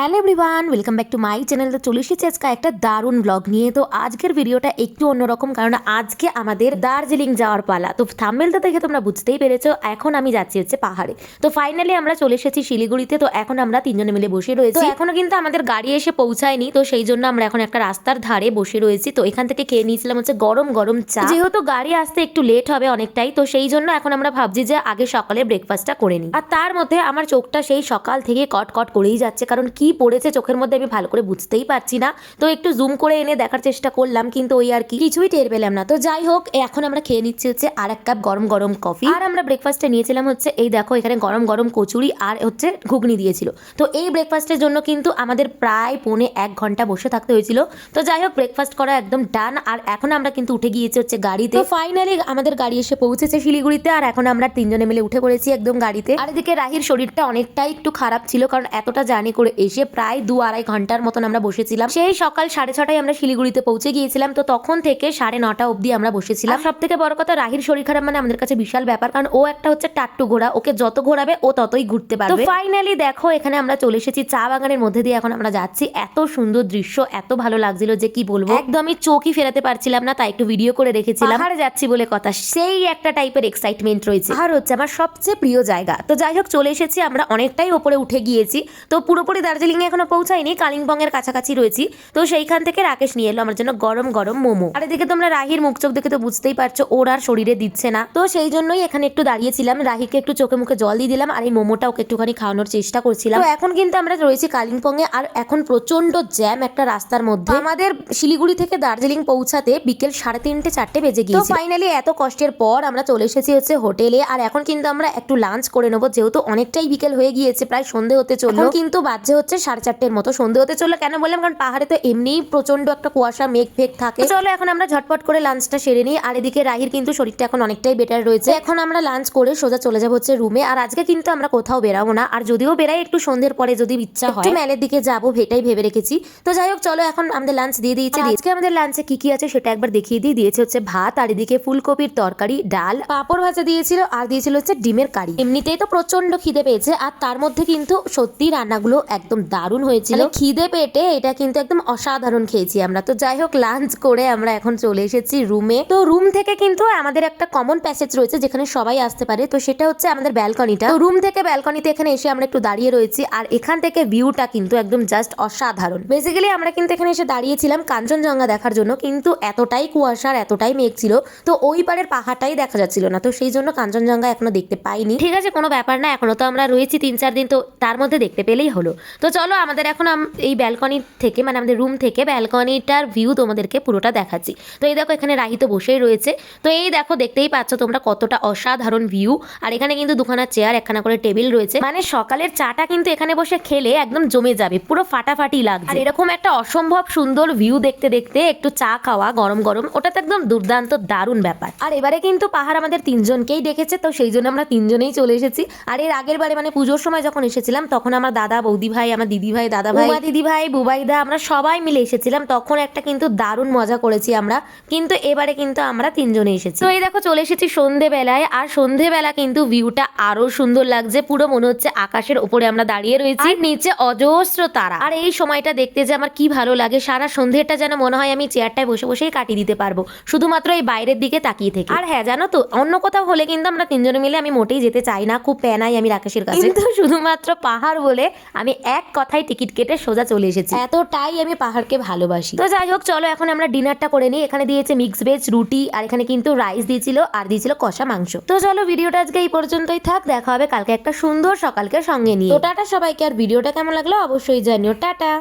Hello everyone welcome back to my channel তো চলে এসেছি আজকে একটা দারুণ ব্লগ নিয়ে। তো আজকের ভিডিওটা একটু অন্যরকম কারণ আজকে আমাদের দার্জিলিং যাওয়ার পালা। তো থাম্বেলটা দেখে তোমরা বুঝতেই পেরেছ এখন আমি যাচ্ছি হচ্ছে পাহাড়ে। তো ফাইনালি আমরা চলে এসেছি শিলিগুড়িতে তো এখন আমরা তিনজনে মিলে বসে রয়েছি। এখনও কিন্তু আমাদের গাড়ি এসে পৌঁছায়নি তো সেই জন্য আমরা এখন একটা রাস্তার ধারে বসে রয়েছি। তো এখান থেকে খেয়ে নিয়েছিলাম হচ্ছে গরম গরম চা। যেহেতু গাড়ি আসতে একটু লেট হবে অনেকটাই তো সেই জন্য এখন আমরা ভাবছি যে আগে সকালে ব্রেকফাস্টটা করে নিই। আর তার মধ্যে আমার চোখটা সেই সকাল থেকে কট কট করেই যাচ্ছে কারণ কি পড়েছে চোখের মধ্যে আমি ভালো করে বুঝতেই পারছি না। তো একটু জুম করে এনে দেখার চেষ্টা করলাম, কিন্তু ওই আর কি কিছুই টের পেলাম না। তো যাই হোক, এখন আমরা খেয়ে নিচ্ছি হচ্ছে আর এক কাপ গরম গরম কফি আর আমরা ব্রেকফাস্টে নিয়েছিলাম হচ্ছে, এই দেখো এখানে গরম গরম কচুরি আর হচ্ছে ঘুগনি দিয়েছিল। তো এই ব্রেকফাস্টের জন্য কিন্তু আমাদের প্রায় পৌনে এক ঘণ্টা বসে থাকতে হয়েছিল। তো যাই হোক ব্রেকফাস্ট করা একদম ডান আর এখন আমরা কিন্তু উঠে গিয়েছি হচ্ছে গাড়িতে। ফাইনালি আমাদের গাড়ি এসে পৌঁছেছে শিলিগুড়িতে, আর এখন আমরা তিনজনে মিলে উঠে পড়েছি একদম গাড়িতে। আর এদিকে রাহির শরীরটা অনেকটাই একটু খারাপ ছিল, কারণ এতটা জার্নি করে এসে প্রায় দু আড়াই ঘণ্টার মতন আমরা বসেছিলাম সেই সকাল সাড়ে ছটায় আমরা শিলিগুড়িতে পৌঁছে গিয়েছিলাম। তো তখন থেকে সাড়ে নটা অবধি আমরা বসেছিলাম। সব থেকে বড় কথা রাহির শরীর খারাপ মানে আমাদের কাছে বিশাল ব্যাপার। কারণ ও একটা হচ্ছে টাট্টু ঘোড়া ওকে যত ঘোরাবে ও ততই ঘুরতে পারবে। ফাইনালি দেখো এখানে আমরা চলে এসেছি চা বাগানের মধ্যে দিয়ে এখন আমরা যাচ্ছি। এত সুন্দর দৃশ্য এত ভালো লাগছিল যে কি বলব। একদমই চোখই ফেরাতে পারছিলাম না তাই একটু ভিডিও করে রেখেছিলাম। পাহাড়ে যাচ্ছি বলে কথা সেই একটা টাইপের এক্সাইটমেন্ট রয়েছে। আর হচ্ছে আমার সবচেয়ে প্রিয় জায়গা। তো যাই হোক চলে এসেছি আমরা অনেকটাই ওপরে উঠে গিয়েছি। তো পুরোপুরি দার্জিলিং এ এখনও পৌঁছাইনি কালিম্পং এর কাছাকাছি রয়েছি। তো সেইখান থেকে রাকেশ নিয়ে এলো আমার জন্য গরম গরম মোমো। আর এদিকে তোমরা রাহির মুখ চোখ দেখে তো বুঝতেই পারছ ওর আর শরীরে দিচ্ছে না। তো সেই জন্যই এখানে একটু দাঁড়িয়েছিলাম রাহিকে একটু চোখে মুখে জল দিয়ে দিলাম আর এই মোমোটা ওকে একটুখানি খাওয়ানোর চেষ্টা করছিলাম। তো এখন কিন্তু আমরা রয়েছি কালিম্পং এ আর এখন প্রচণ্ড জ্যাম একটা রাস্তার মধ্যে। আমাদের শিলিগুড়ি থেকে দার্জিলিং পৌঁছাতে বিকেল সাড়ে তিনটে চারটে বেজে গিয়েছে। ফাইনালি এত কষ্টের পর আমরা চলে এসেছি হচ্ছে হোটেলে আর এখন কিন্তু আমরা একটু লাঞ্চ করে নেব যেহেতু অনেকটাই বিকেল হয়ে গিয়েছে প্রায় সন্ধে হতে চলল। কিন্তু বাজে হচ্ছে সাড়ে চারটের মতো। সন্ধে হতে চলল কেন বললাম? কারণ পাহাড়ে তো এমনিই প্রচণ্ড একটা কুয়াশা মেঘ ফেক থাকে চলো এখন আমরা ঝটপট করে লাঞ্চটা সেরে নিই। আর এদিকে রাহির কিন্তু শরীরটা এখন অনেকটাই বেটার রয়েছে। এখন আমরা লাঞ্চ করে সোজা চলে যাব হচ্ছে রুমে আর আজকে কিন্তু আমরা কোথাও বেরাবো না। আর যদিও বেরাই একটু সন্ধ্যের পরে যদি ইচ্ছা হয়। মেলের দিকে যাব ভেটাই ভেবে রেখেছি। তো যাই হোক চলো এখন আমাদের লাঞ্চ দিয়ে দিয়েছে। আজকে আমাদের লাঞ্চে কি কি আছে সেটা একবার দেখিয়ে দিয়ে দিয়েছে হচ্ছে ভাত আর এদিকে ফুলকপির তরকারি ডাল পাঁপড় ভাজা দিয়েছিল আর দিয়েছিল হচ্ছে ডিমের কারি। এমনিতেই তো প্রচণ্ড খিদে পেয়েছে। আর তার মধ্যে কিন্তু সত্যি রান্নাগুলো একদম দারুণ হয়েছিল। খিদে পেটে এটা কিন্তু একদম অসাধারণ খেয়েছি আমরা। তো যাই হোক লাঞ্চ করে আমরা এখন চলে এসেছি রুমে তো রুম থেকে কিন্তু আমাদের একটা কমন প্যাসেজ রয়েছে, যেখানে সবাই আসতে পারে। তো সেটা হচ্ছে আমাদের ব্যালকনিটা তো রুম থেকে ব্যালকনিতে এখানে এসে আমরা একটু দাঁড়িয়ে রয়েছি, আর এখান থেকে ভিউটা কিন্তু একদম জাস্ট অসাধারণ। বেসিক্যালি আমরা কিন্তু এখানে এসে দাঁড়িয়েছিলাম কাঞ্চনজঙ্ঘা দেখার জন্য, কিন্তু এতটাই কুয়াশার এতটাই মেঘ ছিল, তো ওই পারের পাহাড়টাই দেখা যাচ্ছিল না। তো সেই জন্য কাঞ্চনজঙ্ঘা এখনও দেখতে পাইনি। ঠিক আছে, কোনো ব্যাপার না, এখনও তো আমরা রয়েছি তিন চার দিন, তো তার মধ্যে দেখতে পেলেই হলো। তো চলো আমাদের এখন এই ব্যালকনি থেকে মানে আমাদের রুম থেকে ব্যালকনিটার ভিউ তোমাদেরকে পুরোটা দেখাচ্ছি। তো এই দেখো এখানে রাহি তো বসেই রয়েছে। তো এই দেখো দেখতেই পাচ্ছ তোমরা কতটা অসাধারণ ভিউ আর এখানে কিন্তু দুখানা চেয়ার একখানা করে টেবিল রয়েছে। মানে সকালের চাটা কিন্তু এখানে বসে খেলে একদম জমে যাবে, পুরো ফাটাফাটি লাগছে। আর এরকম একটা অসম্ভব সুন্দর ভিউ দেখতে দেখতে একটু চা খাওয়া, গরম গরম, ওটা তো একদম দুর্দান্ত, দারুণ ব্যাপার। আর এবারে কিন্তু পাহাড় আমাদের তিনজনকেই ডেকেছে, তো সেই জন্য আমরা তিনজনেই চলে এসেছি। আর এর আগের বারে মানে পুজোর সময় যখন এসেছিলাম, তখন আমার দাদা, বৌদি ভাই আমার দিদি ভাই দাদা ভাই উমা দিদি বুবাইদা আমরা সবাই মিলে এসেছিলাম। তখন একটা কিন্তু দারুণ মজা করেছি আমরা। কিন্তু এবারে কিন্তু আমরা তিনজনে এসেছি। তো এই দেখো চলে এসেছি সন্ধেবেলায়। আর সন্ধেবেলা কিন্তু ভিউটা আরও সুন্দর লাগছে। পুরো মনে হচ্ছে আকাশের উপরে আমরা দাঁড়িয়ে রয়েছি। নিচে অজস্র তারা। আর এই সময়টা দেখতে যে আমার কি ভালো লাগে সারা সন্ধ্যেটা যেন মনে হয় আমি চেয়ারটায় বসে বসেই কাটিয়ে দিতে পারব। শুধুমাত্র এই বাইরের দিকে তাকিয়ে থেকে। আর হ্যাঁ জানো তো অন্য কোথাও হলে কিন্তু আমরা তিনজনে মিলে আমি মোটেই যেতে চাই না। খুব প্যানাই আমি রাকেশের কাছে। কিন্তু শুধুমাত্র পাহাড় বলে আমি এক কথায় টিকিট কেটে সোজা চলে এসেছি। এতটাই আমি পাহাড়কে ভালোবাসি। তো যাই হোক চলো এখন আমরা ডিনারটা করে নিই। এখানে দিয়েছে মিক্স ভেজ রুটি আর এখানে কিন্তু রাইস দিয়েছিল আর দিয়েছিল কষা মাংস। তো চলো ভিডিওটা আজকে এই পর্যন্তই থাক। দেখা হবে কালকে একটা সুন্দর সকালকে সঙ্গে নিয়ে। তো টাটা সবাইকে আর ভিডিওটা কেমন লাগল অবশ্যই জানিও। টাটা!